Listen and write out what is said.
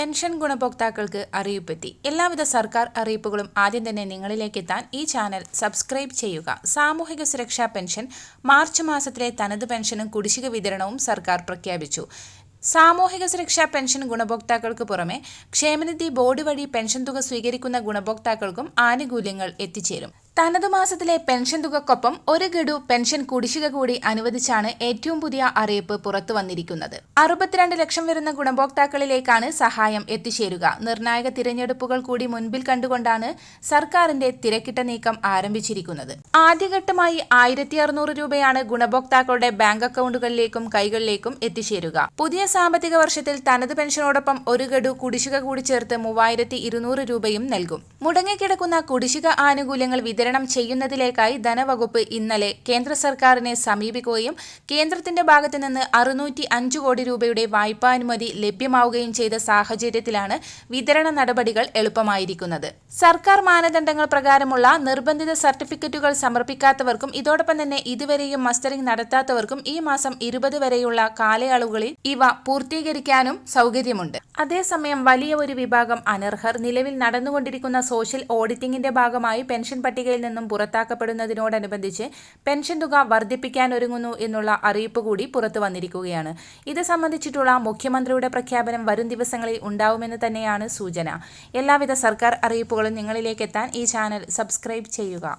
Pension ഗുണഭോക്താക്കൾക്ക് അറിയിപ്പെത്തി. എല്ലാവിധ സർക്കാർ അറിയിപ്പുകളും ആദ്യം തന്നെ നിങ്ങളിലേക്ക് എത്താൻ ഈ ചാനൽ സബ്സ്ക്രൈബ് ചെയ്യുക. സാമൂഹിക സുരക്ഷാ പെൻഷൻ മാർച്ച് മാസത്തിലെ തനത് പെൻഷനും കുടിശ്ശിക വിതരണവും സർക്കാർ പ്രഖ്യാപിച്ചു. സാമൂഹിക സുരക്ഷാ പെൻഷൻ ഗുണഭോക്താക്കൾക്ക് പുറമെ ക്ഷേമനിധി ബോർഡ് വഴി പെൻഷൻ തുക സ്വീകരിക്കുന്ന ഗുണഭോക്താക്കൾക്കും ആനുകൂല്യങ്ങൾ എത്തിച്ചേരും. തനതു മാസത്തിലെ പെൻഷൻ തുകക്കൊപ്പം ഒരു ഗഡു പെൻഷൻ കുടിശ്ശിക കൂടി അനുവദിച്ചാണ് ഏറ്റവും പുതിയ അറിയിപ്പ് പുറത്തു വന്നിരിക്കുന്നത്. അറുപത്തിരണ്ട് ലക്ഷം വരുന്ന ഗുണഭോക്താക്കളിലേക്കാണ് സഹായം എത്തിച്ചേരുക. നിർണായക തിരഞ്ഞെടുപ്പുകൾ കൂടി മുൻപിൽ കണ്ടുകൊണ്ടാണ് സർക്കാരിന്റെ തിരക്കിട്ട നീക്കം ആരംഭിച്ചിരിക്കുന്നത്. ആദ്യഘട്ടമായി ആയിരത്തി അറുന്നൂറ് രൂപയാണ് ഗുണഭോക്താക്കളുടെ ബാങ്ക് അക്കൗണ്ടുകളിലേക്കും കൈകളിലേക്കും എത്തിച്ചേരുക. പുതിയ സാമ്പത്തിക വർഷത്തിൽ തനത് പെൻഷനോടൊപ്പം ഒരു ഗഡു കുടിശ്ശിക കൂടി ചേർത്ത് മൂവായിരത്തി രൂപയും നൽകും. മുടങ്ങിക്കിടക്കുന്ന കുടിശ്ശിക ആനുകൂല്യങ്ങൾ വിതരണം ചെയ്യുന്നതിലേക്കായി ധനവകുപ്പ് ഇന്നലെ കേന്ദ്ര സർക്കാരിനെ സമീപിക്കുകയും കേന്ദ്രത്തിന്റെ ഭാഗത്തു നിന്ന് അറുന്നൂറ്റി അഞ്ച് കോടി രൂപയുടെ വായ്പാനുമതി ലഭ്യമാവുകയും ചെയ്ത സാഹചര്യത്തിലാണ് വിതരണ നടപടികൾ എളുപ്പമായിരിക്കുന്നത്. സർക്കാർ മാനദണ്ഡങ്ങൾ പ്രകാരമുള്ള നിർബന്ധിത സർട്ടിഫിക്കറ്റുകൾ സമർപ്പിക്കാത്തവർക്കും ഇതോടൊപ്പം തന്നെ ഇതുവരെയും മസ്റ്ററിംഗ് നടത്താത്തവർക്കും ഈ മാസം ഇരുപത് വരെയുള്ള കാലയളവുകളിൽ ഇവ പൂർത്തീകരിക്കാനും സൗകര്യമുണ്ട്. അതേസമയം വലിയ ഒരു വിഭാഗം അനർഹർ നിലവിൽ നടന്നുകൊണ്ടിരിക്കുന്ന സോഷ്യൽ ഓഡിറ്റിംഗിന്റെ ഭാഗമായി പെൻഷൻ പട്ടികയിൽ നിന്നും പുറത്താക്കപ്പെടുന്നതിനോടനുബന്ധിച്ച് പെൻഷൻ തുക വർദ്ധിപ്പിക്കാനൊരുങ്ങുന്നു എന്നുള്ള അറിയിപ്പ് കൂടി പുറത്തു വന്നിരിക്കുകയാണ്. ഇത് സംബന്ധിച്ചിട്ടുള്ള മുഖ്യമന്ത്രിയുടെ പ്രഖ്യാപനം വരും ദിവസങ്ങളിൽ ഉണ്ടാവുമെന്ന് തന്നെയാണ് സൂചന. എല്ലാവിധ സർക്കാർ അറിയിപ്പുകളും നിങ്ങളിലേക്ക് എത്താൻ ഈ ചാനൽ സബ്സ്ക്രൈബ് ചെയ്യുക.